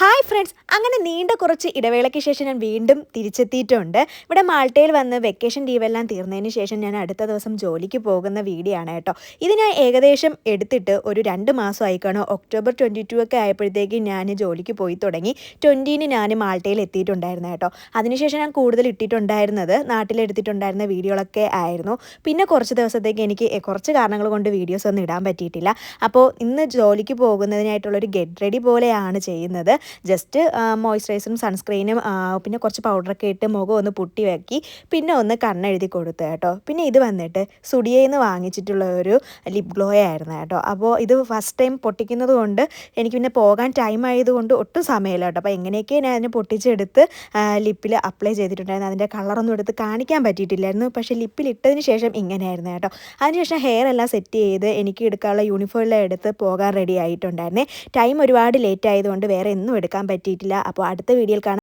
Hi friends അങ്ങനെ നീണ്ട കുറച്ച് ഇടവേളയ്ക്ക് ശേഷം ഞാൻ വീണ്ടും തിരിച്ചെത്തിയിട്ടുണ്ട്. ഇവിടെ മാൾട്ടയിൽ വന്ന് വെക്കേഷൻ ലീവെല്ലാം തീർന്നതിന് ശേഷം ഞാൻ അടുത്ത ദിവസം ജോലിക്ക് പോകുന്ന വീഡിയോ ആണ് കേട്ടോ. ഇത് ഞാൻ ഏകദേശം എടുത്തിട്ട് ഒരു രണ്ട് മാസം ആയിക്കാണോ ഒക്ടോബർ ട്വന്റി ടു ഒക്കെ ആയപ്പോഴത്തേക്ക് ഞാൻ ജോലിക്ക് പോയി തുടങ്ങി. ട്വന്റീന് ഞാൻ മാൾട്ടയിൽ എത്തിയിട്ടുണ്ടായിരുന്നു കേട്ടോ. അതിനുശേഷം ഞാൻ കൂടുതൽ ഇട്ടിട്ടുണ്ടായിരുന്നത് നാട്ടിലെടുത്തിട്ടുണ്ടായിരുന്ന വീഡിയോകളൊക്കെ ആയിരുന്നു. പിന്നെ കുറച്ച് ദിവസത്തേക്ക് എനിക്ക് കുറച്ച് കാരണങ്ങൾ കൊണ്ട് വീഡിയോസ് ഒന്നും ഇടാൻ പറ്റിയിട്ടില്ല. അപ്പോൾ ഇന്ന് ജോലിക്ക് പോകുന്നതിനായിട്ടുള്ളൊരു ഗെറ്റ് റെഡി പോലെയാണ് ചെയ്യുന്നത്. ജസ്റ്റ് മോയ്സ്ചറൈസറും സൺസ്ക്രീനും പിന്നെ കുറച്ച് പൗഡറൊക്കെ ഇട്ട് മുഖം ഒന്ന് പുട്ടി വെക്കി പിന്നെ ഒന്ന് കണ്ണെഴുതി കൊടുത്തു കേട്ടോ. പിന്നെ ഇത് വന്നിട്ട് സുഡിയയിൽ നിന്ന് വാങ്ങിച്ചിട്ടുള്ള ഒരു ലിപ് ഗ്ലോ ആയിരുന്നു കേട്ടോ. അപ്പോൾ ഇത് ഫസ്റ്റ് ടൈം പൊട്ടിക്കുന്നത് കൊണ്ട് എനിക്ക് പിന്നെ പോകാൻ ടൈം ആയതുകൊണ്ട് ഒട്ടും സമയമില്ല കേട്ടോ. അപ്പോൾ എങ്ങനെയൊക്കെ ഞാൻ അതിനെ പൊട്ടിച്ചെടുത്ത് ലിപ്പിൽ അപ്ലൈ ചെയ്തിട്ടുണ്ടായിരുന്നു അതിന്റെ കളറൊന്നും എടുത്ത് കാണിക്കാൻ പറ്റിയിട്ടില്ലായിരുന്നു. പക്ഷേ ലിപ്പിൽ ഇട്ടതിന് ശേഷം ഇങ്ങനെയായിരുന്നു കേട്ടോ. അതിനുശേഷം ഹെയർ എല്ലാം സെറ്റ് ചെയ്ത് എനിക്ക് എടുക്കാനുള്ള യൂണിഫോമെല്ലാം എടുത്ത് പോകാൻ റെഡി ആയിട്ടുണ്ടായിരുന്നേ. ടൈം ഒരുപാട് ലേറ്റ് ആയതുകൊണ്ട് വേറെ ഒന്നും എടുക്കാൻ പറ്റിയിട്ടില്ല. അപ്പോൾ അടുത്ത വീഡിയോയിൽ കാണാം.